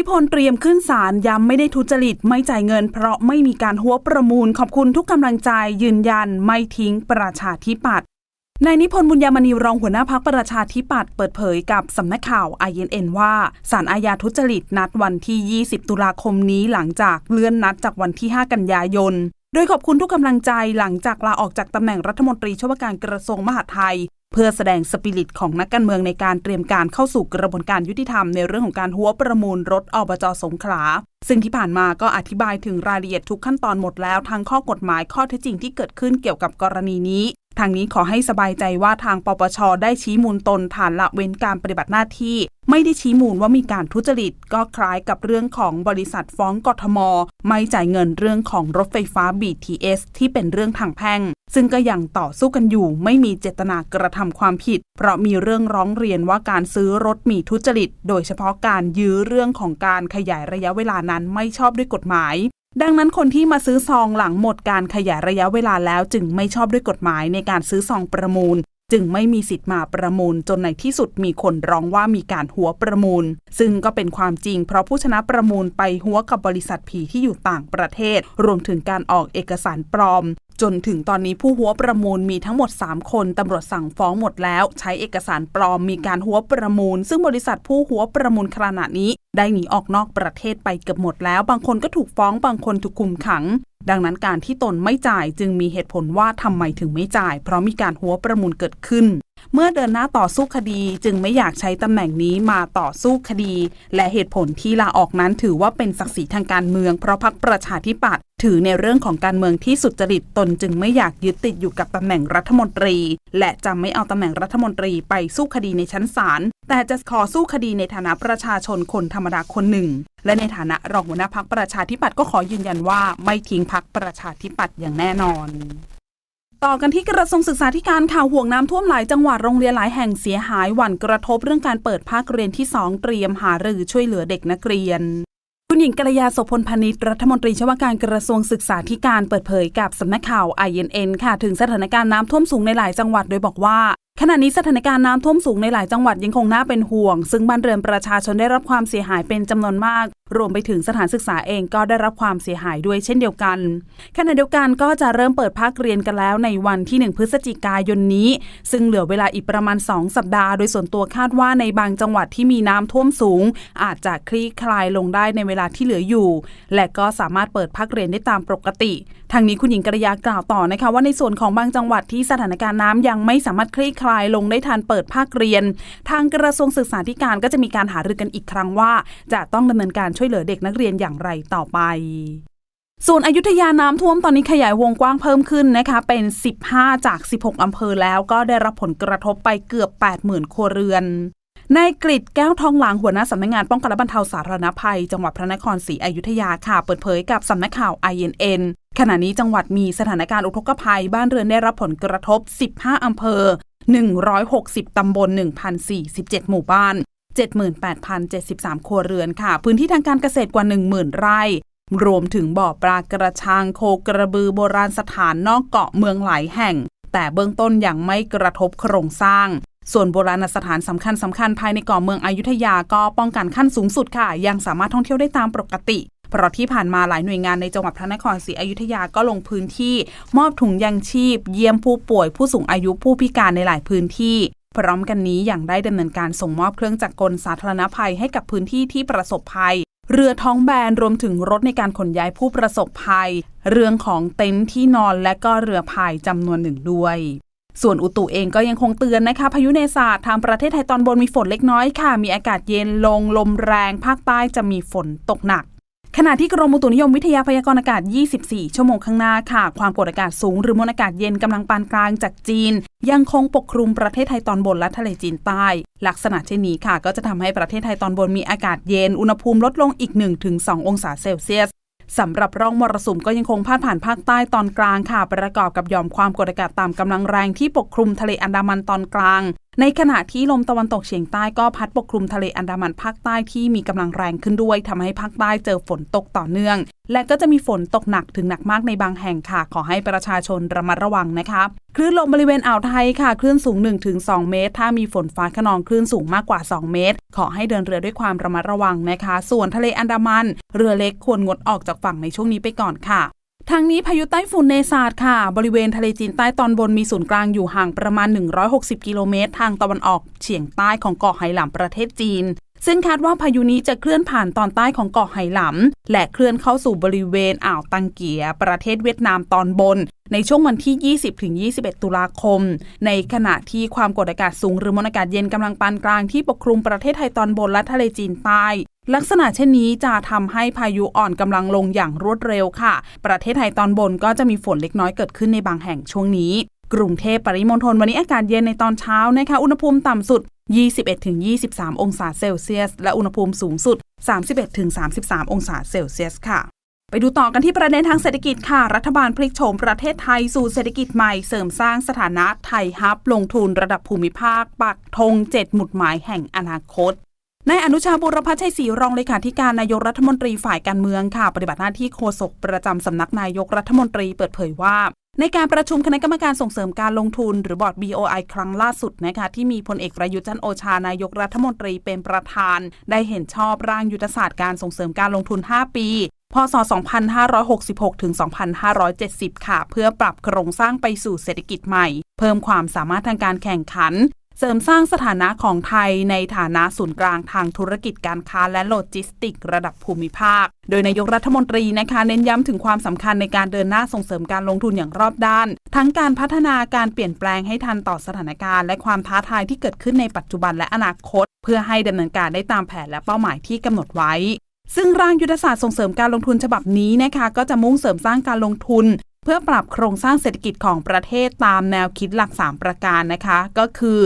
นิพนธ์เตรียมขึ้นศาลย้ำไม่ได้ทุจริตไม่จ่ายเงิน เพราะไม่มีการหัวประมูลขอบคุณทุกกำลังใจยืนยันไม่ทิ้งประชาธิปัตย์นายนิพนธ์บุญยามณีรองหัวหน้าพักประชาธิปัตย์เปิดเผยกับสำนักข่าว INN ว่าศาลอาญาทุจริตนัดวันที่ 20 ตุลาคมนี้หลังจากเลื่อนนัดจากวันที่ 5 กันยายนโดยขอบคุณทุกกำลังใจหลังจากลาออกจากตำแหน่งรัฐมนตรีช่วยว่าการกระทรวงมหาดไทย เพื่อแสดงสปิริตของนักการเมืองในการเตรียมการเข้าสู่กระบวนการยุติธรรมในเรื่องของการหัวประมูลรถอบจสงขลา ซึ่งที่ผ่านมาก็อธิบายถึงรายละเอียดทุกขั้นตอนหมดแล้วทั้งข้อกฎหมายข้อเท็จจริงที่เกิดขึ้นเกี่ยวกับกรณีนี้ ทางนี้ขอให้สบายใจว่าทางปปชได้ชี้มูลตนฐานละเว้นการปฏิบัติหน้าที่ ไม่ได้ชี้มูลว่ามีการทุจริต ก็คล้ายกับเรื่องของบริษัทฟ้องกทม ไม่จ่ายเงินเรื่องของรถไฟฟ้า BTS ที่เป็นเรื่องทางแพ่ง ซึ่งก็ยังต่อสู้กันอยู่ ไม่มีเจตนากระทำความผิด เพราะมีเรื่องร้องเรียนว่าการซื้อรถมีทุจริต โดยเฉพาะการยื้อเรื่องของการขยายระยะเวลานั้นไม่ชอบด้วยกฎหมาย ดังนั้นคนที่มาซื้อซองหลังหมดการขยายระยะเวลาแล้ว จึงไม่ชอบด้วยกฎหมายในการซื้อซองประมูล จึงไม่มีสิทธิ์มาประมูล จนในที่สุดมีคนร้องว่ามีการหัวประมูล ซึ่งก็เป็นความจริง เพราะผู้ชนะประมูลไปหัวกับบริษัทผีที่อยู่ต่างประเทศ รวมถึงการออกเอกสารปลอม จนถึงตอนนี้ผู้หัวประมูลมีทั้งหมด 3 คนตำรวจสั่งฟ้องหมดแล้ว ใช้เอกสารปลอมมีการหัวประมูล ซึ่งบริษัทผู้หัวประมูลขณะนี้ ได้หนีออกนอกประเทศไปเกือบหมดแล้ว บางคนก็ถูกฟ้องบางคนถูกคุมขัง ดังนั้นการที่ตนไม่จ่ายจึงมีเหตุผลว่าทำไมถึงไม่จ่าย เพราะมีการหัวประมูลเกิดขึ้น เมื่อเดินหน้าต่อสู้คดีจึงไม่อยากใช้ตำแหน่งนี้มาต่อสู้คดี และเหตุผลที่ลาออกนั้นถือว่าเป็นศักดิ์ศรีทางการเมือง เพราะพรรคประชาธิปัตย์ถือในเรื่องของการเมืองที่สุจริตตนจึงไม่อยากยึดติดอยู่กับตำแหน่งรัฐมนตรี และจะไม่เอาตำแหน่งรัฐมนตรีไปสู้คดีในชั้นศาล แต่จะขอสู้คดีในฐานะประชาชนคนธรรมดาคนหนึ่ง และในฐานะรองหัวหน้าพักประชาธิปัตย์ก็ขอยืนยันว่าไม่ทิ้งพักประชาธิปัตย์อย่างแน่นอนต่อกันที่กระทรวงศึกษาธิการข่าวห่วงน้ำท่วมหลายจังหวัดโรงเรียนหลายแห่งเสียหายหวั่นกระทบเรื่องการเปิดภาคเรียนที่ 2 เตรียมหารือช่วยเหลือเด็กนักเรียน คุณหญิงกัลยาโสพลพานิชรัฐมนตรีช่วยว่าการกระทรวงศึกษาธิการเปิดเผยกับสำนักข่าว INN ค่ะ ถึงสถานการณ์น้ำท่วมสูงในหลายจังหวัดโดยบอกว่า ขณะนี้สถานการณ์น้ำท่วมสูงในหลายจังหวัดยังคงน่าเป็นห่วง ซึ่งบ้านเรือนประชาชนได้รับความเสียหายเป็นจำนวนมาก รวมไปถึงสถานศึกษาเองก็ได้รับความเสียหายด้วยเช่นเดียวกันขณะเดียวกันก็จะเริ่มเปิดภาคเรียนกันแล้วในวันที่ 1 พฤศจิกายนนี้ ซึ่งเหลือเวลาอีกประมาณ 2 สัปดาห์ โดยส่วนตัวคาดว่าในบางจังหวัดที่มีน้ำท่วมสูง อาจจะคลี่คลายลงได้ในเวลาที่เหลืออยู่ และก็สามารถเปิดภาคเรียนได้ตามปกติ ทางนี้คุณหญิงกระยากล่าวต่อนะคะว่าในส่วนของบางจังหวัดที่สถานการณ์น้ำยังไม่สามารถคลี่คลายลงได้ทันเปิดภาคเรียน ทางกระทรวงศึกษาธิการก็จะมีการหารือกันอีกครั้งว่า จะต้องดำเนินการช่วยเหลือเด็กนักเรียนอย่างไรต่อไป ส่วนอยุธยาน้ำท่วมตอนนี้ขยายวงกว้างเพิ่มขึ้นนะคะ เป็น 15 จาก 16 อำเภอแล้วก็ได้รับผลกระทบไปเกือบ 80,000 ครัวเรือนนายกฤษแก้วทองหลางหัวหน้าสำนักงานป้องกันและบรรเทาสาธารณภัย จังหวัดพระนครศรีอยุธยาค่ะ เปิดเผยกับสำนักข่าว INN ขณะนี้จังหวัดมีสถานการณ์อุทกภัย บ้านเรือนได้รับผลกระทบ 15 อำเภอ 160 ตำบล 1,047 หมู่บ้าน 78,073 ครัวเรือนค่ะ พื้นที่ทางการเกษตรกว่า 10,000 ไร่ รวมถึงบ่อปลากระชังโคกระบือโบราณสถานนอกเกาะเมืองหลายแห่ง แต่เบื้องต้นยังไม่กระทบโครงสร้าง ส่วนโบราณสถานสำคัญสำคัญภายในเกาะเมืองอยุธยาก็ป้องกันขั้นสูงสุดค่ะ ยังสามารถท่องเที่ยวได้ตามปกติเพราะที่ผ่านมาหลายหน่วยงานในจังหวัดพระนครศรีอยุธยาก็ลงพื้นที่ มอบถุงยังชีพ เยี่ยมผู้ป่วยผู้สูงอายุผู้พิการในหลายพื้นที่ พร้อมกันนี้ย่างได้ดำเนินการส่งมอบเครื่องจักรกลสาธารณภัยให้กับพื้นที่ที่ประสบภัย เรือท้องแบนรวมถึงรถในการขนย้ายผู้ประสบภัย เรื่องของเต็นท์ที่นอนและก็เรือพายจำนวนหนึ่งด้วยส่วนอุตุเองก็ยังคงเตือนนะคะ พายุเนศาสตร์ทางประเทศไทยตอนบนมีฝนเล็กน้อยค่ะ มีอากาศเย็นลงลมแรง ภาคใต้จะมีฝนตกหนัก ขณะที่กรมอุตุนิยมวิทยาพยากรณ์อากาศ 24 ชั่วโมงข้างหน้าค่ะ ความกดอากาศสูงหรือมวลอากาศเย็นกำลังปานกลางจากจีน ยังคงปกคลุมประเทศไทยตอนบนและทะเลจีนใต้ ลักษณะเช่นนี้ค่ะ ก็จะทำให้ประเทศไทยตอนบนมีอากาศเย็น อุณหภูมิลดลงอีก 1-2 องศาเซลเซียสสำหรับร่องมรสุมก็ยังคงพาดผ่านภาคใต้ตอนกลางค่ะ ประกอบกับหย่อมความกดอากาศต่ำกำลังแรงที่ปกคลุมทะเลอันดามันตอนกลาง ในขณะที่ลมตะวันตกเฉียงใต้ก็พัดปกคลุมทะเลอันดามันภาคใต้ที่มีกำลังแรงขึ้นด้วยทำให้ภาคใต้เจอฝนตกต่อเนื่อง และก็จะมีฝนตกหนักถึงหนักมากในบางแห่งค่ะ ขอให้ประชาชนระมัดระวังนะคะคลื่นลมบริเวณอ่าวไทยค่ะ คลื่นสูง 1-2 เมตร ถ้ามีฝนฟ้าขนองคลื่นสูงมากกว่า 2 เมตร ขอให้เดินเรือด้วยความระมัดระวังนะคะ ส่วนทะเลอันดามัน เรือเล็กควรงดออกจากฝั่งในช่วงนี้ไปก่อนค่ะ ทางนี้พายุไต้ฝุ่นเนซาดค่ะ บริเวณทะเลจีนใต้ตอนบนมีศูนย์กลางอยู่ห่างประมาณ 160 กิโลเมตร ทางตะวันออกเฉียงใต้ของเกาะไหหลำประเทศจีน ซึ่งคาดว่าพายุนี้จะเคลื่อนผ่านตอนใต้ของเกาะไหหลำและเคลื่อนเข้าสู่บริเวณอ่าวตังเกีย ประเทศเวียดนามตอนบน ในช่วงวันที่ 20-21 ตุลาคม ในขณะที่ความกดอากาศสูงหรือมวลอากาศเย็นกำลังปานกลางที่ปกคลุมประเทศไทยตอนบนและทะเลจีนใต้ ลักษณะเช่นนี้จะทำให้พายุอ่อนกำลังลงอย่างรวดเร็วค่ะ ประเทศไทยตอนบนก็จะมีฝนเล็กน้อยเกิดขึ้นในบางแห่งช่วงนี้ กรุงเทพปริมณฑลวันนี้อากาศเย็นในตอนเช้านะคะ อุณหภูมิต่ำสุด 21-23 องศาเซลเซียส และอุณหภูมิสูงสุด 31-33 องศาเซลเซียสค่ะไปดูต่อกันที่ประเด็นทางเศรษฐกิจค่ะ รัฐบาลพลิกโฉมประเทศไทยสู่เศรษฐกิจใหม่เสริมสร้างสถานะไทยฮับ ลงทุนระดับภูมิภาค ปักธงเจ็ดหมุดหมายแห่งอนาคต นายอนุชาบุรพชัยศรีรองเลขาธิการนายกรัฐมนตรีฝ่ายการเมืองค่ะ ปฏิบัติหน้าที่โฆษกประจำสำนักนายกรัฐมนตรีเปิดเผยว่า ในการประชุมคณะกรรมการส่งเสริมการลงทุนหรือบอร์ด BOI ครั้งล่าสุดนะคะที่มีพลเอกประยุทธ์จันโอชานายกรัฐมนตรีเป็นประธาน ได้เห็นชอบร่างยุทธศาสตร์การส่งเสริมการลงทุน 5 ปีพศ 2566 ถึง 2570 ค่ะ เพื่อปรับโครงสร้างไปสู่เศรษฐกิจใหม่ เพิ่มความสามารถทางการแข่งขัน เสริมสร้างสถานะของไทยในฐานะศูนย์กลางทางธุรกิจการค้าและโลจิสติก ระดับภูมิภาค โดยนายกรัฐมนตรีนะคะเน้นย้ำถึงความสำคัญในการเดินหน้าส่งเสริมการลงทุนอย่างรอบด้าน ทั้งการพัฒนาการเปลี่ยนแปลงให้ทันต่อสถานการณ์ และความท้าทายที่เกิดขึ้นในปัจจุบันและอนาคต เพื่อให้ดำเนินการได้ตามแผนและเป้าหมายที่กำหนดไว้ซึ่งร่างยุทธศาสตร์ส่งเสริมการลงทุนฉบับนี้นะคะก็จะมุ่งเสริมสร้างการลงทุน เพื่อปรับโครงสร้างเศรษฐกิจของประเทศตามแนวคิดหลัก 3 ประการนะคะ ก็คือ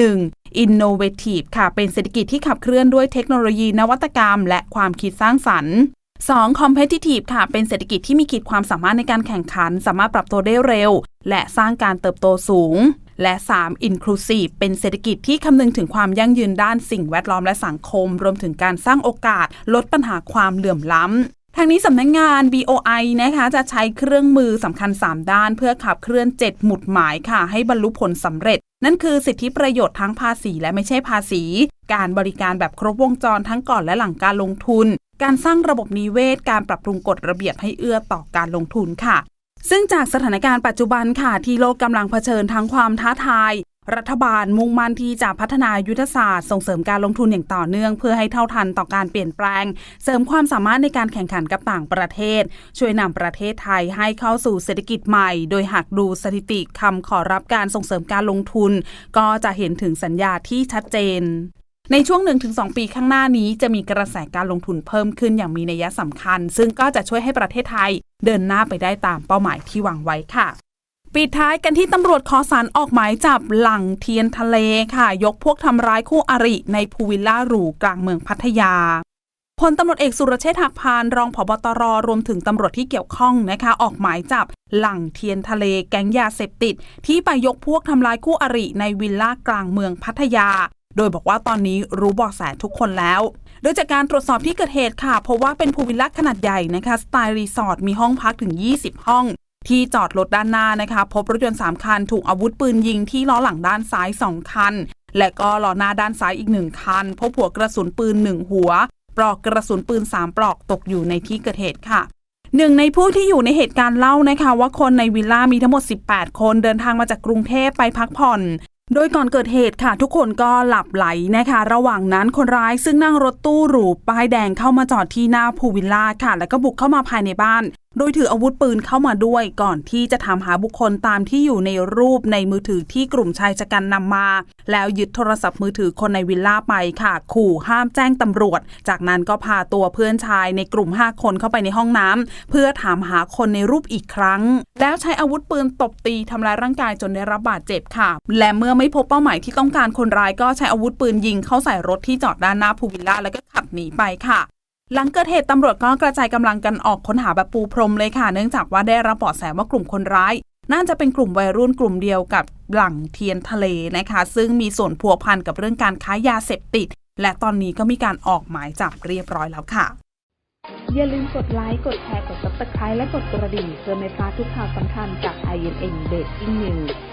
1. Innovative ค่ะ เป็นเศรษฐกิจที่ขับเคลื่อนด้วยเทคโนโลยีนวัตกรรม และความคิดสร้างสรรค์ 2. Competitive ค่ะ เป็นเศรษฐกิจที่มีขีดความสามารถในการแข่งขัน สามารถปรับตัวได้เร็ว และสร้างการเติบโตสูง และ 3. Inclusive เป็นเศรษฐกิจที่คำนึงถึงความยั่งยืนด้านสิ่งแวดล้อมและสังคม รวมถึงการสร้างโอกาส ลดปัญหาความเหลื่อมล้ำทางนี้สำนักงงาน BOI นะคะจะใช้เครื่องมือสำคัญ 3 ด้าน เพื่อขับเคลื่อน 7 หมุดหมายค่ะ ให้บรรลุผลสำเร็จ นั่นคือสิทธิประโยชน์ทั้งภาษีและไม่ใช่ภาษี การบริการแบบครบวงจรทั้งก่อนและหลังการลงทุน การสร้างระบบนิเวศ การปรับปรุงกฎระเบียบให้เอื้อต่อการลงทุนค่ะซึ่งจากสถานการณ์ปัจจุบันค่ะที่โลกกำลังเผชิญทั้งความท้าทาย รัฐบาลมุ่งมั่นที่จะพัฒนายุทธศาสตร์ส่งเสริมการลงทุนอย่างต่อเนื่อง เพื่อให้เท่าทันต่อการเปลี่ยนแปลง เสริมความสามารถในการแข่งขันกับต่างประเทศ ช่วยนำประเทศไทยให้เข้าสู่เศรษฐกิจใหม่ โดยหากดูสถิติคำขอรับการส่งเสริมการลงทุน ก็จะเห็นถึงสัญญาที่ชัดเจนในช่วง 1-2 ปีข้างหน้านี้จะมีกระแสการลงทุนเพิ่มขึ้นอย่างมีนัยสำคัญ ซึ่งก็จะช่วยให้ประเทศไทยเดินหน้าไปได้ตามเป้าหมายที่วางไว้ค่ะ ปิดท้ายกันที่ตำรวจขอสารออกหมายจับหลังเทียนทะเลค่ะ ยกพวกทำร้ายคู่อริในพูวิลล่าหรูกลางเมืองพัทยาพลตำรวจเอกสุรเชษฐ์หักพานรองผบตรรวมถึงตำรวจที่เกี่ยวข้องนะคะ ออกหมายจับหลังเทียนทะเลแก๊งยาเสพติด ที่ไปยกพวกทำลายคู่อริในวิลล่ากลางเมืองพัทยา โดยบอกว่าตอนนี้รู้บาะแสทุกคนแล้ว โดยจากการตรวจสอบที่เกิดเหตุค่ะพบว่าเป็นพูลวิลล่าขนาดใหญ่นะคะ สไตล์รีสอร์ทมีห้องพักถึง 20 ห้อง ที่จอดรถด้านหน้านะคะ พบรถยนต์ 3 คัน ถูกอาวุธปืนยิงที่ล้อหลังด้านซ้าย 2 คัน และก็ล้อหน้าด้านซ้ายอีก 1 คัน พบหัวกระสุนปืน 1 หัว ปลอกกระสุนปืน 3 ปลอกตกอยู่ในที่เกิดเหตุค่ะหนึ่งในผู้ที่อยู่ในเหตุการณ์เล่านะคะ ว่าคนในวิลล่ามีทั้งหมด 18 คนเดินทางมาจากกรุงเทพไปพักผ่อน โดยก่อนเกิดเหตุค่ะ ทุกคนก็หลับไหลนะคะ ระหว่างนั้นคนร้ายซึ่งนั่งรถตู้หรูป้ายแดงเข้ามาจอดที่หน้าพูวิลล่าค่ะ แล้วก็บุกเข้ามาภายในบ้าน โดยถืออาวุธปืนเข้ามาด้วยก่อนที่จะถามหาบุคคลตามที่อยู่ในรูปในมือถือที่กลุ่มชายชะกันนำมา แล้วยึดโทรศัพท์มือถือคนในวิลล่าไปค่ะ ขู่ห้ามแจ้งตำรวจ จากนั้นก็พาตัวเพื่อนชายในกลุ่ม 5 คนเข้าไปในห้องน้ำเพื่อถามหาคนในรูปอีกครั้ง แล้วใช้อาวุธปืนตบตีทำลายร่างกายจนได้รับบาดเจ็บค่ะ และเมื่อไม่พบเป้าหมายที่ต้องการคนร้ายก็ใช้อาวุธปืนยิงเข้าใส่รถที่จอดด้านหน้าพูวิลล่าแล้วก็ขับหนีไปค่ะ หลังเกิดเหตุตำรวจก็กระจายกำลังกันออกค้นหาแบบปูพรมเลยค่ะ เนื่องจากว่าได้รับเบาะแสว่ากลุ่มคนร้าย น่าจะเป็นกลุ่มวัยรุ่นกลุ่มเดียวกับหลังเทียนทะเลนะคะ ซึ่งมีส่วนพัวพันกับเรื่องการค้ายาเสพติด และตอนนี้ก็มีการออกหมายจับเรียบร้อยแล้วค่ะ อย่าลืมกดไลค์ กดแชร์ กด subscribe และกดกระดิ่งเพื่อไม่พลาดทุกข่าวสำคัญจาก INN Breaking News